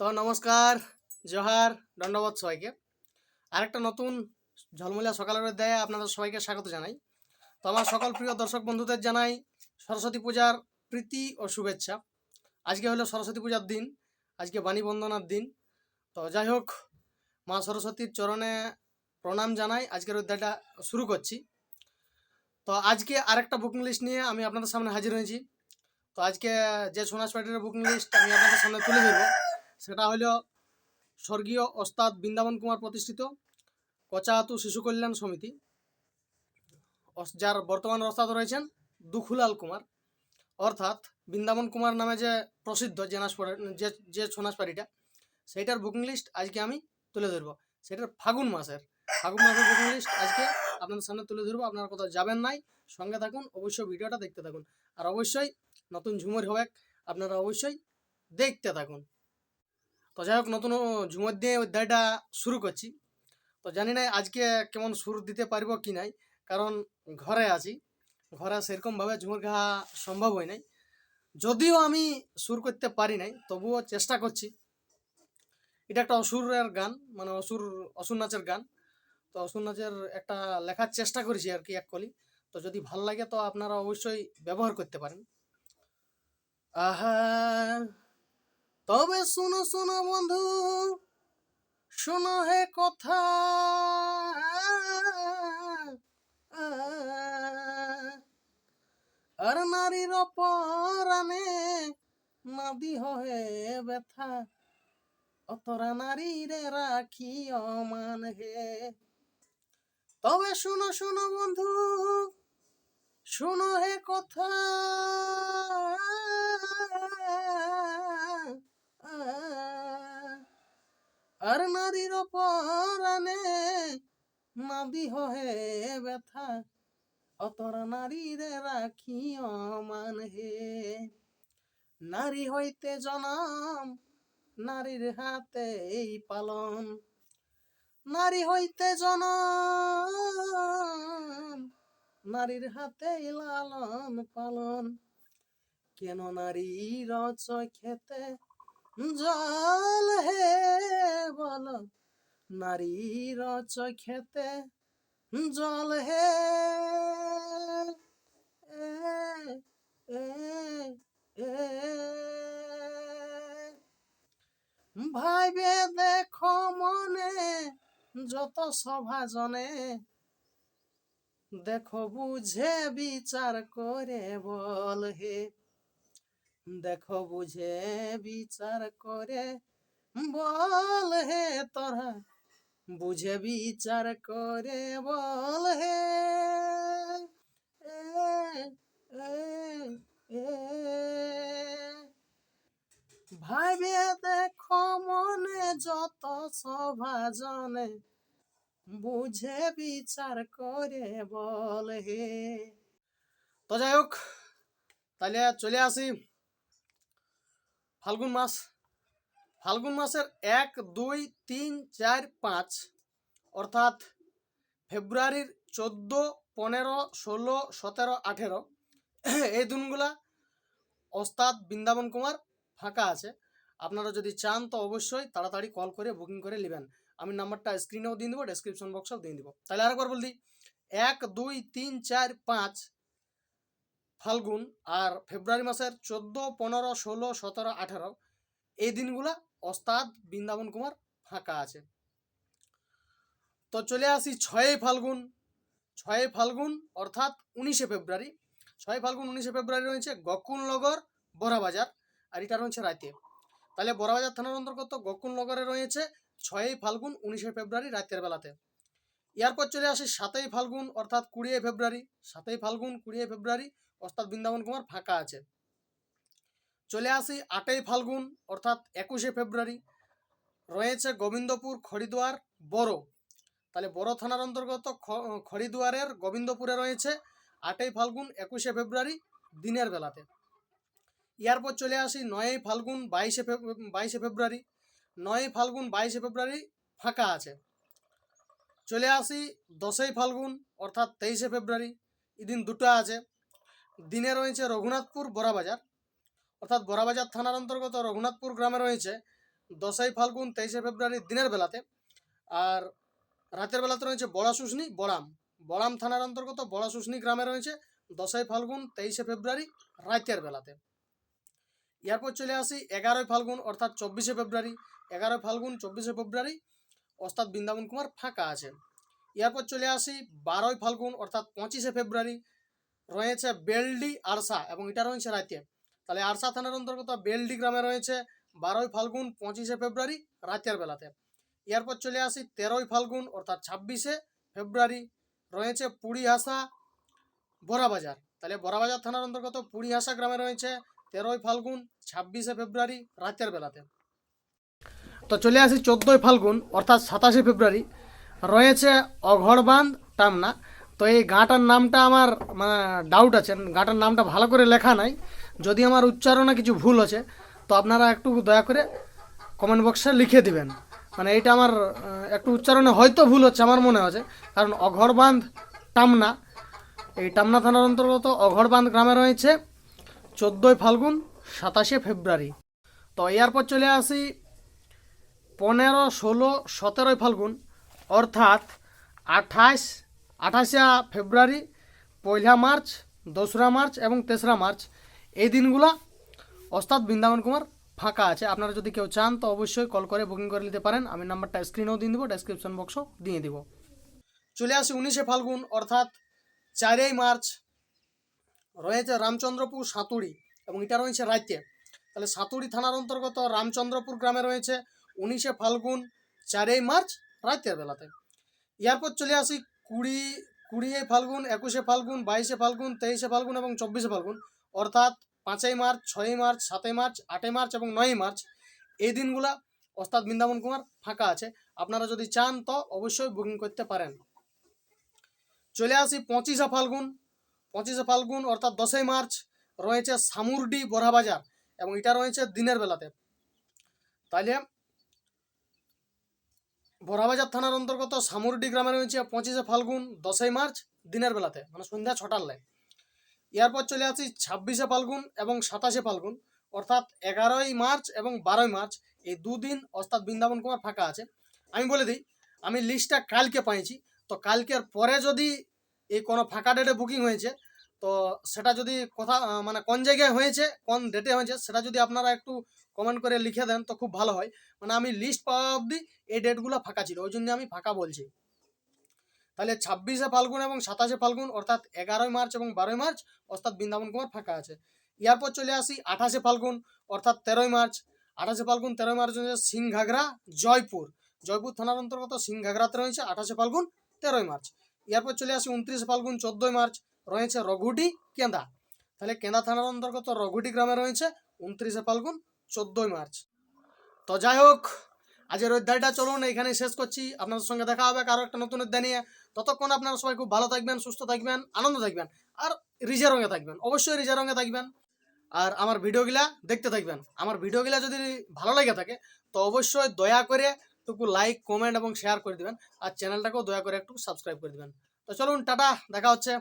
তো নমস্কার, জোহার দণ্ডবত সবাইকে। আরেকটা নতুন ঝলমলিয়া সকালের দেয় আপনাদের সবাইকে স্বাগত জানাই। তো আমার সকল প্রিয় দর্শক বন্ধুদের জানাই সরস্বতী পূজার প্রীতি ও শুভেচ্ছা। আজকে হলো সরস্বতী পূজার দিন, আজকে বাণী বন্দনার দিন। তো যাই হোক, মা সরস্বতীর চরণে প্রণাম জানাই। আজকের অধ্যায়টা শুরু করছি। তো আজকে আরেকটা বুকিং লিস্ট নিয়ে আমি আপনাদের সামনে হাজির হয়েছি। তো আজকে যে সোনাস পার্টির বুকিং লিস্ট আমি আপনাদের সামনে তুলে ধরবো। সেটা হলো স্বর্গীয় ওস্তাদ বৃন্দাবন কুমার প্রতিষ্ঠিত কচাহাতু শিশু কল্যাণ সমিতি। যার বর্তমান ওস্তাদ রয়েছেন দুখুলাল কুমার। অর্থাৎ বৃন্দাবন কুমার নামে যে প্রসিদ্ধ জেনাস যে যে ছনাসপাড়িটা সেইটার বুকিং লিস্ট আজকে আমি তুলে ধরবো। সেটার ফাগুন মাসের ফাগুন মাসের বুকিং লিস্ট আজকে আপনাদের সামনে তুলে ধরবো। আপনারা কোথাও যাবেন নাই, সঙ্গে থাকুন, অবশ্যই ভিডিওটা দেখতে থাকুন। আর অবশ্যই নতুন ঝুমুর হবে আপনারা অবশ্যই দেখতে থাকুন। তো যাই হোক, নতুন ঝুমুর দিয়ে অধ্যায়টা শুরু করছি। তো জানি না আজকে কেমন সুর দিতে পারব কি নাই, কারণ ঘরে আছি। ঘরে সেরকমভাবে ঝুমুর ঘা সম্ভব হয় নাই। যদিও আমি সুর করতে পারি নাই, তবুও চেষ্টা করছি। এটা একটা অসুরের গান মানে অসুর অসুর নাচের গান। তো অসুর নাচের একটা লেখার চেষ্টা করেছি আর কি এক কলি। তো যদি ভালো লাগে তো আপনারা অবশ্যই ব্যবহার করতে পারেন। আহা তবে শুনো শুনো বন্ধু, শোনো হে কথা। আর নারীর পরাণে নাদি হয়ে ব্যথা, অতরা নারীরে রাখি অমান হে। তবে শুনো শুনো বন্ধু, শুনো হে কথা। আর নারীর পরাণে নাদি হয়ে ব্যথা। অতর নারীরে রাখি অমান হে। নারী হইতে জনম, নারীর হাতে এই পালন। নারী হইতে জনম, নারীর হাতে লালন পালন। কেন নারীর চোখেতে জল হে বল, নারীর চোখেতে জল হে। ভাইবে দেখো মনে যত সভা জনে, দেখো বুঝে বিচার করে বল হে দেখো বুঝে বিচার করে, বল হে তোরা। বুঝে বিচার করে, বল হে। ভাইবে দেখো মনে যত সভা জনে, বুঝে বিচার করে, বল হে। তো যাই হোক তাহলে চলে আসি। ফাল্গুন মাস। ফাল্গুন মাসের এক, দুই, তিন, চার, পাঁচ, অর্থাৎ ফেব্রুয়ারির চোদ্দ, পনেরো, ষোলো, সতেরো, আঠেরো, এই দিনগুলা ওস্তাদ বৃন্দাবন কুমার ফাঁকা আছে। আপনারা যদি চান তো অবশ্যই তাড়াতাড়ি কল করে বুকিং করে নেবেন। আমি নাম্বারটা স্ক্রিনেও দিয়ে দেবো ডেসক্রিপশন বক্সেও দিয়ে দেবো। তাহলে আরেকবার বলি এক, দুই, তিন, চার, পাঁচ ফাল্গুন আর ফেব্রুয়ারি মাসের চোদ্দ, পনেরো, ষোলো, সতেরো, আঠেরো, এই দিনগুলা ওস্তাদ বৃন্দাবন কুমার ফাঁকা আছে। তো চলে আসি ছয়ই ফাল্গুন। ছয়ই ফাল্গুন অর্থাৎ উনিশে ফেব্রুয়ারি। ছয় ফাল্গুন, উনিশে ফেব্রুয়ারি রয়েছে গকুলনগর বড়াবাজার আর এটা রয়েছে রাতে তাহলে বড়াবাজার থানার অন্তর্গত গকুলনগরে রয়েছে ছয়ই ফাল্গুন, উনিশে ফেব্রুয়ারি রাতের বেলাতে। এরপর চলে আসে সাতই ফাল্গুন অর্থাৎ কুড়িয়ে ফেব্রুয়ারি। সাতই ফাল্গুন, কুড়িয়ে ফেব্রুয়ারি ওস্তাদ বৃন্দাবন কুমার ফাঁকা আছে। চলে আসি আটই ফাল্গুন, অর্থাৎ একুশে ফেব্রুয়ারি। রয়েছে গোবিন্দপুর খড়িদুয়ার বড়। তাহলে বড় থানার অন্তর্গত খড়িদুয়ারের গোবিন্দপুরে রয়েছে আটই ফাল্গুন, একুশে ফেব্রুয়ারি দিনের বেলাতে। ইয়ারপর চলে আসি নয়ই ফাল্গুন, বাইশে বাইশে ফেব্রুয়ারি। নয়ই ফাল্গুন, বাইশে ফেব্রুয়ারি ফাঁকা আছে। চলে আসি দশই ফাল্গুন, অর্থাৎ তেইশে ফেব্রুয়ারি, এদিন দুটো আছে। দিনে রয়েছে রঘুনাথপুর বড়াবাজার, অর্থাৎ বড়াবাজার থানার অন্তর্গত রঘুনাথপুর গ্রামে রয়েছে দশই ফাল্গুন তেইশে ফেব্রুয়ারি দিনের বেলাতে। আর রাতের বেলাতে রয়েছে বড়া শুশনি বড়াম। বড়াম থানার অন্তর্গত বড়া শুশনি গ্রামে রয়েছে দশই ফাল্গুন তেইশে ফেব্রুয়ারি রাতের বেলাতে। এরপর চলে আসি এগারোই ফাল্গুন, অর্থাৎ চব্বিশে ফেব্রুয়ারি। এগারোই ফাল্গুন, চব্বিশে ফেব্রুয়ারি ওস্তাদ বৃন্দাবন কুমার ফাঁকা আছে। এরপর চলে আসি বারোই ফাল্গুন, অর্থাৎ পঁচিশে ফেব্রুয়ারি রয়েছে বেলডি আরসা এবং এটা রয়েছে রাতে তাহলে আরসা থানার অন্তর্গত বেলডি গ্রামে রয়েছে বারোই ফাল্গুন, পঁচিশে ফেব্রুয়ারি রাতের বেলাতে। এরপর চলে আসি তেরোই ফাল্গুন, অর্থাৎ ছাব্বিশে ফেব্রুয়ারি রয়েছে পুরীহাসা বড়াবাজার। তাহলে বড়াবাজার থানার অন্তর্গত পুরীহাসা গ্রামে রয়েছে তেরোই ফাল্গুন, ছাব্বিশে ফেব্রুয়ারি রাতের বেলাতে। তো চলে আসি চোদ্দোই ফাল্গুন, অর্থাৎ সাতাশে ফেব্রুয়ারি, রয়েছে অঘড়বান্ধ টামনা। তো এই গাঁটার নামটা আমার মানে ডাউট আছে। গাঁটার নামটা ভালো করে লেখা নাই। যদি আমার উচ্চারণে কিছু ভুল আছে, তো আপনারা একটু দয়া করে কমেন্ট বক্সে লিখে দিবেন। মানে এইটা আমার একটু উচ্চারণে হয়তো ভুল হচ্ছে আমার মনে হচ্ছে কারণ অঘড়বান্ধ টামনা, এই টামনা থানার অন্তর্গত অঘড়বান্ধ গ্রামে রয়েছে চোদ্দোই ফাল্গুন, সাতাশে ফেব্রুয়ারি। তো এরপর চলে আসি পনেরো, ষোলো, সতেরোই ফাল্গুন, অর্থাৎ আঠাশ আঠাশে ফেব্রুয়ারি, পয়লা মার্চ, দোসরা মার্চ এবং তেসরা মার্চ। এই দিনগুলা ওস্তাদ বৃন্দাবন কুমার ফাঁকা আছে। আপনারা যদি কেউ চান, তো অবশ্যই কল করে বুকিং করে নিতে পারেন। আমি নাম্বারটা স্ক্রিনেও দিয়ে দেবো ডেসক্রিপশন বক্সও দিয়ে দিব। চলে আসি উনিশে ফাল্গুন, অর্থাৎ চারই মার্চ। রয়েছে রামচন্দ্রপুর সাতুড়ি এবং এটা রয়েছে রাইতে। তাহলে সাতুড়ি থানার অন্তর্গত রামচন্দ্রপুর গ্রামে রয়েছে উনিশে ফাল্গুন, চারই মার্চ রাতের বেলাতে। এরপর চলে আসি কুড়ি, কুড়িয়ে ফাল্গুন, একুশে ফাল্গুন, বাইশে ফাল্গুন, তেইশে ফাল্গুন এবং চব্বিশে ফাল্গুন, অর্থাৎ পাঁচই মার্চ, ছয়ই মার্চ, সাতই মার্চ, আটই মার্চ এবং নয়ই মার্চ, এই দিনগুলা ওস্তাদ বৃন্দাবন কুমার ফাঁকা আছে। আপনারা যদি চান তো অবশ্যই বুকিং করতে পারেন। চলে আসি পঁচিশে ফাল্গুন। পঁচিশে ফাল্গুন, অর্থাৎ দশই মার্চ, রয়েছে সামুরডি বড়াবাজার এবং এটা রয়েছে দিনের বেলাতে। তাইলে বড়াবাজার থানার অন্তর্গত সামুরডি গ্রামে রয়েছে পঁচিশে ফাল্গুন, দশই মার্চ দিনের বেলাতে মানে সন্ধ্যা ছটার লাই। এরপর চলে আসি ছাব্বিশে ফাল্গুন এবং সাতাশে ফাল্গুন, অর্থাৎ এগারোই মার্চ এবং বারোই মার্চ, এই দুদিন অর্থাৎ বৃন্দাবন কুমার ফাঁকা আছে। আমি বলে দিই, আমি লিস্টটা কালকে পাইছি, তো কালকের পরে যদি এই কোনো ফাঁকা ডেটে বুকিং হয়েছে তো সেটা যদি কথা মানে কোন জায়গায় হয়েছে, কোন ডেটে হয়েছে, সেটা যদি আপনারা একটু কমেন্ট করে লিখে দেন, তো খুব ভালো হয়। মানে আমি লিস্ট পাওয়া অবধি এই ডেটগুলো ফাঁকা ছিল, ওই জন্য আমি ফাঁকা বলছি। তাহলে ছাব্বিশে ফাল্গুন এবং সাতাশে ফাল্গুন, অর্থাৎ এগারোই মার্চ এবং বারোই মার্চ, অর্থাৎ বৃন্দাবন কুমার ফাঁকা আছে। এরপর চলে আসি আঠাশে ফাল্গুন, অর্থাৎ তেরোই মার্চ। আঠাশে ফাল্গুন, তেরোই মার্চ রয়েছে সিংঘাগরা জয়পুর। জয়পুর থানার অন্তর্গত সিংঘাগরাতে রয়েছে আঠাশে ফাল্গুন, তেরোই মার্চ। এরপর চলে আসি উনত্রিশে ফাল্গুন, চোদ্দোই মার্চ। রয়েছে রঘুটি কেন্দা। তাহলে কেন্দা থানার অন্তর্গত রঘুটি গ্রামে রয়েছে উনত্রিশে ফাল্গুন, চোদ্দোই মার্চ। তো যাই হোক আজের অধ্যায়টা চলুন এখানে শেষ করছি। আপনাদের সঙ্গে দেখা হবে কারও একটা নতুন অধ্যায় নিয়ে। ততক্ষণ আপনারা সবাই খুব ভালো থাকবেন, সুস্থ থাকবেন, আনন্দ থাকবেন, আর রিজা রঙে থাকবেন, অবশ্যই রিজা রঙে থাকবেন। আর আমার ভিডিওগুলা দেখতে থাকবেন। আমার ভিডিওগুলা যদি ভালো লেগে থাকে, তো অবশ্যই দয়া করে একটু লাইক কমেন্ট এবং শেয়ার করে দিবেন। আর চ্যানেলটাকেও দয়া করে একটু সাবস্ক্রাইব করে দিবেন। তো চলুন, টাটা, দেখা হচ্ছে।